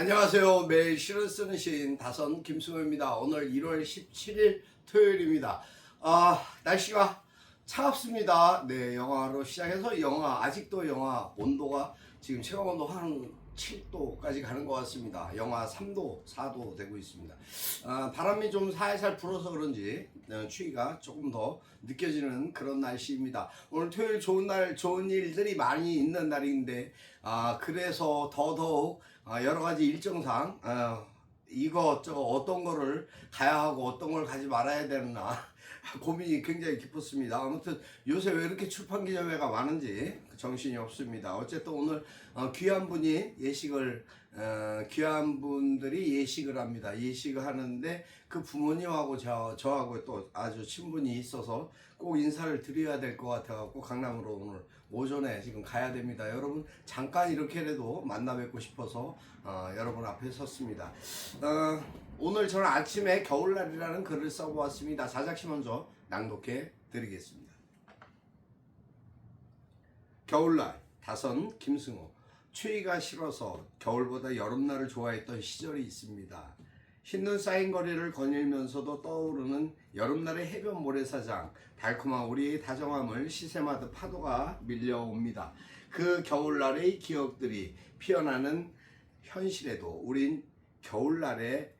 안녕하세요. 매일 시를 쓰는 시인 다선 김승호입니다. 오늘 1월 17일 토요일입니다. 아, 날씨가 차갑습니다. 네, 영하로 시작해서 영하, 아직도 영하 온도가 지금 체감 온도 한 7도까지 가는 것 같습니다. 영하 3도, 4도 되고 있습니다. 아, 바람이 좀 살살 불어서 그런지 어, 추위가 조금 더 느껴지는 그런 날씨입니다. 오늘 토요일 좋은 날, 좋은 일들이 많이 있는 날인데, 아, 그래서 더더욱 아, 여러 가지 일정상, 어, 이거 저거 어떤 거를 가야 하고 어떤 걸 가지 말아야 되나 고민이 굉장히 깊었습니다. 아무튼 요새 왜 이렇게 출판 기념회가 많은지 정신이 없습니다. 어쨌든 오늘 어, 귀한 분이 예식을 어, 귀한 분들이 예식을 합니다. 예식을 하는데 그 부모님하고 저, 저하고 또 아주 친분이 있어서 꼭 인사를 드려야 될 것 같아갖고 강남으로 오늘 오전에 지금 가야 됩니다. 여러분 잠깐 이렇게라도 만나 뵙고 싶어서 어, 여러분 앞에 섰습니다. 어, 오늘 저는 아침에 겨울날이라는 글을 써보았습니다. 자작시 먼저 낭독해 드리겠습니다. 겨울날 다선 김승호 추위가 싫어서 겨울보다 여름날을 좋아했던 시절이 있습니다. 흰눈 쌓인 거리를 거닐면서도 떠오르는 여름날의 해변 모래사장 달콤한 우리의 다정함을 시샘하듯 파도가 밀려옵니다. 그 겨울날의 기억들이 피어나는 현실에도 우린 겨울날에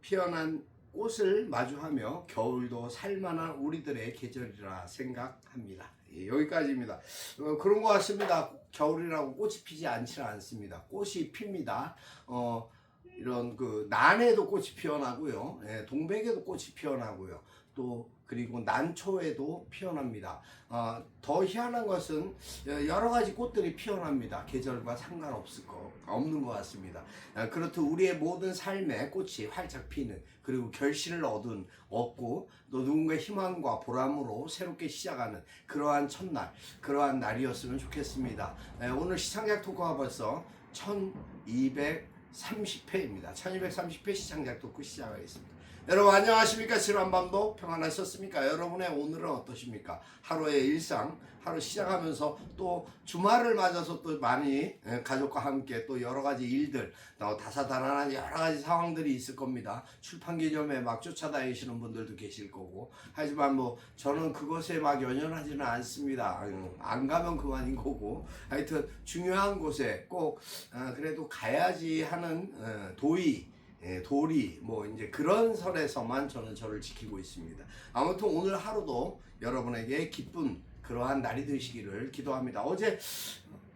피어난 꽃을 마주하며 겨울도 살만한 우리들의 계절이라 생각합니다. 예, 여기까지입니다. 어, 그런 것 같습니다. 겨울이라고 꽃이 피지 않지 않습니다. 꽃이 핍니다. 어, 이런 그 난에도 꽃이 피어나고요. 예, 동백에도 꽃이 피어나고요. 또 그리고 난초에도 피어납니다. 어, 더 희한한 것은 여러 가지 꽃들이 피어납니다. 계절과 상관없을 거 없는 것 같습니다. 아, 그렇듯 우리의 모든 삶의 꽃이 활짝 피는 그리고 결실을 얻은 얻고 또 누군가의 희망과 보람으로 새롭게 시작하는 그러한 첫날 그러한 날이었으면 좋겠습니다. 예, 오늘 시상작 토크가 벌써 1230회입니다. 1230회 시상작 토크 시작하겠습니다. 여러분 안녕하십니까? 지난 밤도 평안하셨습니까? 여러분의 오늘은 어떠십니까? 하루의 일상 하루 시작하면서 또 주말을 맞아서 또 많이 예, 가족과 함께 또 여러 가지 일들 또 다사다난한 여러 가지 상황들이 있을 겁니다. 출판 기념에 막 쫓아다니시는 분들도 계실 거고. 하지만 뭐 저는 그것에 막 연연하지는 않습니다. 아유, 안 가면 그만인 거고. 하여튼 중요한 곳에 꼭 어, 그래도 가야지 하는 어, 도의 예, 도리 뭐 이제 그런 선에서만 저는 저를 지키고 있습니다. 아무튼 오늘 하루도 여러분에게 기쁜 그러한 날이 되시기를 기도합니다. 어제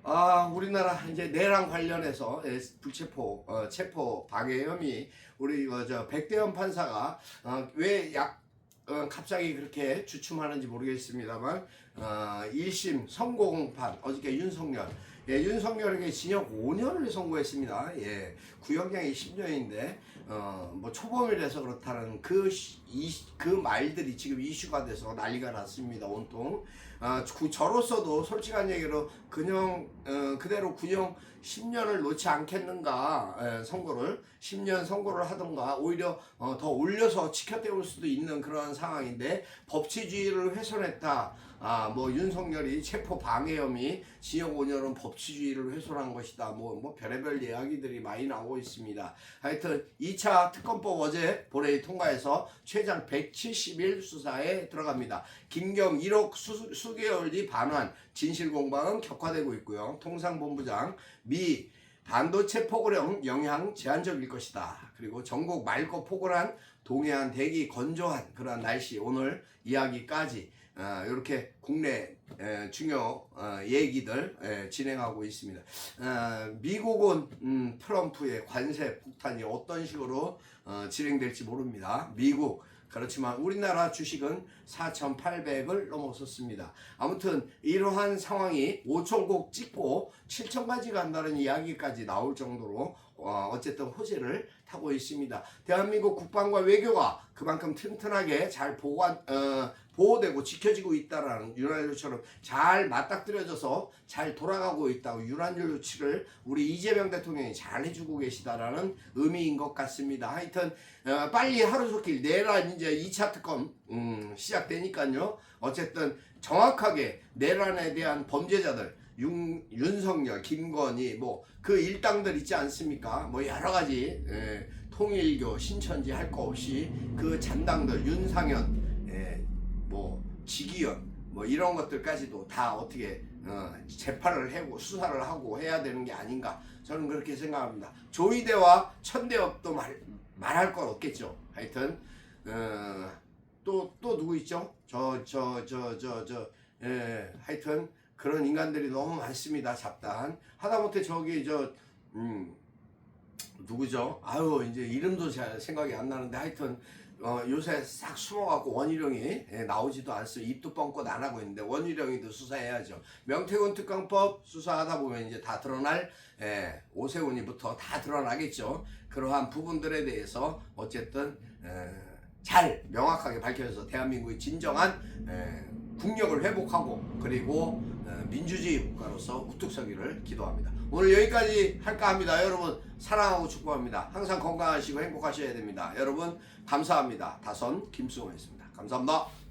아 우리나라 이제 내랑 관련해서 예, 불체포 어, 체포 방해 혐의 우리 어, 저 백대현 판사가 어, 왜약 어, 갑자기 그렇게 주춤하는지 모르겠습니다만 어, 1심 선고 공판 어저께 윤석열 예, 윤석열에게 징역 5년을 선고했습니다. 예, 구형량이 10년인데 어, 뭐 초범이라서 그렇다는 그, 시- 이, 그 말들이 지금 이슈가 돼서 난리가 났습니다. 온통 아, 구, 저로서도 솔직한 얘기로 그냥 어, 그대로 구형 10년을 놓지 않겠는가 예, 선고를 10년 선고를 하던가 오히려 어, 더 올려서 지켜떼올 수도 있는 그런 상황인데 법치주의를 훼손했다. 아, 뭐 윤석열이 체포 방해 혐의 징역 5년은 법치주의를 훼손한 것이다. 뭐, 뭐 별의별 이야기들이 많이 나오고 있습니다. 하여튼 2차 특검법 어제 본회의 통과해서 최장 170일 수사에 들어갑니다. 김경 1억 수, 수개월 뒤 반환 진실 공방은 격화되고 있고요. 통상본부장 미 반도체 포고령 영향 제한적일 것이다. 그리고 전국 맑고 포근한 동해안 대기 건조한 그러한 날씨 오늘 이야기까지 어, 이렇게 국내 에, 중요 어, 얘기들 에, 진행하고 있습니다. 어, 미국은 음, 트럼프의 관세 폭탄이 어떤 식으로 어, 진행될지 모릅니다. 미국 그렇지만 우리나라 주식은 4,800을 넘어섰습니다. 아무튼 이러한 상황이 5천 곡 찍고 7천까지 간다는 이야기까지 나올 정도로 어, 어쨌든 호재를 타고 있습니다. 대한민국 국방과 외교가 그만큼 튼튼하게 잘 보관, 어, 보호되고 지켜지고 있다라는 윤활유처럼 잘 맞닥뜨려져서 잘 돌아가고 있다고 윤활유 유치를 우리 이재명 대통령이 잘 해주고 계시다라는 의미인 것 같습니다. 하여튼 어, 빨리 하루속히 내란 이제 2차 특검 음, 시작되니까요. 어쨌든 정확하게 내란에 대한 범죄자들 윤, 윤석열, 김건희 뭐 그 일당들 있지 않습니까? 뭐 여러 가지 예, 통일교, 신천지 할 거 없이 그 잔당들 윤상현, 예, 뭐 지기현 뭐 이런 것들까지도 다 어떻게 어, 재판을 하고 수사를 하고 해야 되는 게 아닌가 저는 그렇게 생각합니다. 조이대와 천대엽도 말 말할 건 없겠죠. 하여튼 어, 또또 누구 있죠? 저 저 저 저저 예, 하여튼 그런 인간들이 너무 많습니다. 잡단 하다못해 저기 저 음, 누구죠? 아유 이제 이름도 잘 생각이 안 나는데 하여튼 어, 요새 싹 숨어갖고 원희룡이 예, 나오지도 않습니다. 입도 뻥끗 안 하고 있는데 원희룡이도 수사해야죠. 명태균 특강법 수사하다 보면 이제 다 드러날 예, 오세훈이부터 다 드러나겠죠. 그러한 부분들에 대해서 어쨌든 예, 잘 명확하게 밝혀져서 대한민국의 진정한 예, 국력을 회복하고 그리고 어, 민주주의 국가로서 우뚝 서기를 기도합니다. 오늘 여기까지 할까 합니다. 여러분 사랑하고 축복합니다. 항상 건강하시고 행복하셔야 됩니다. 여러분 감사합니다. 다선 김승호였습니다. 감사합니다.